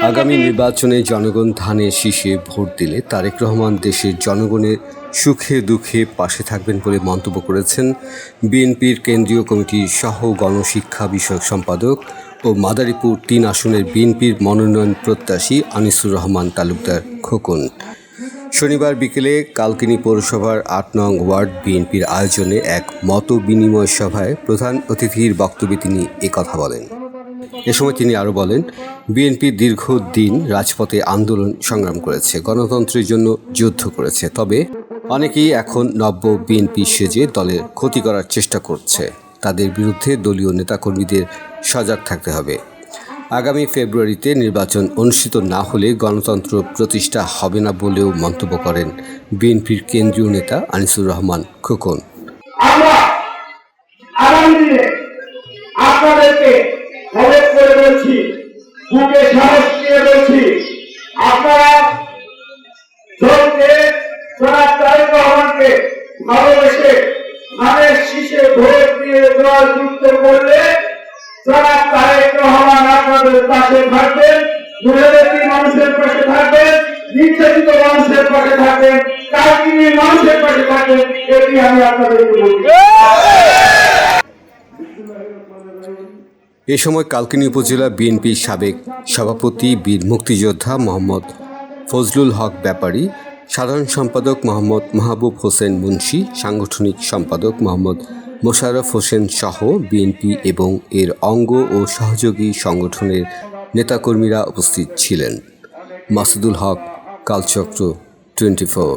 আগামী নির্বাচনে জনগণ ধানে শীষে ভোট দিলে তারেক রহমান দেশের জনগণের সুখে দুঃখে পাশে থাকবেন বলে মন্তব্য করেছেন বিএনপির কেন্দ্রীয় কমিটির সহ গণশিক্ষা বিষয়ক সম্পাদক ও মাদারীপুর তিন আসনের বিএনপির মনোনয়ন প্রত্যাশী আনিসুর রহমান তালুকদার খোকন। শনিবার বিকেলে কালকিনি পৌরসভার আট নং ওয়ার্ড বিএনপির আয়োজনে এক মত বিনিময় সভায় প্রধান অতিথির বক্তব্যে তিনি একথা বলেন। এ সময় তিনি আরও বলেন, বিএনপি দীর্ঘদিন রাজপথে আন্দোলন সংগ্রাম করেছে, গণতন্ত্রের জন্য যুদ্ধ করেছে, তবে অনেকেই এখন নব্য বিএনপি সেজে দলের ক্ষতি করার চেষ্টা করছে। তাদের বিরুদ্ধে দলীয় নেতাকর্মীদের সজাগ থাকতে হবে। আগামী ফেব্রুয়ারিতে নির্বাচন অনুষ্ঠিত না হলে গণতন্ত্র প্রতিষ্ঠা হবে না বলেও মন্তব্য করেন বিএনপির কেন্দ্রীয় নেতা আনিসুর রহমান খোকন। আপনাদেরকে খবর করে বলছি, বুকে সাহস নিয়ে বলছি, আপনারা দলকে জনাব তারেক রহমানকে ভালোবেসে ধানের শীষে ভোট দিয়ে জয় যুক্ত করলে জনাব তারেক রহমান আমি আপনাদেরকে বলছি। এ সময় কালকিনি উপজেলা বিএনপির সাবেক সভাপতি বীর মুক্তিযোদ্ধা মোহাম্মদ ফজলুল হক ব্যাপারী, সাধারণ সম্পাদক মোহাম্মদ মাহবুব হোসেন মুন্সি, সাংগঠনিক সম্পাদক মোহাম্মদ মোশাররফ হোসেন সহ বিএনপি এবং এর অঙ্গ ও সহযোগী সংগঠনের নেতাকর্মীরা উপস্থিত ছিলেন। Masudul Haq, Kalchakra twenty four.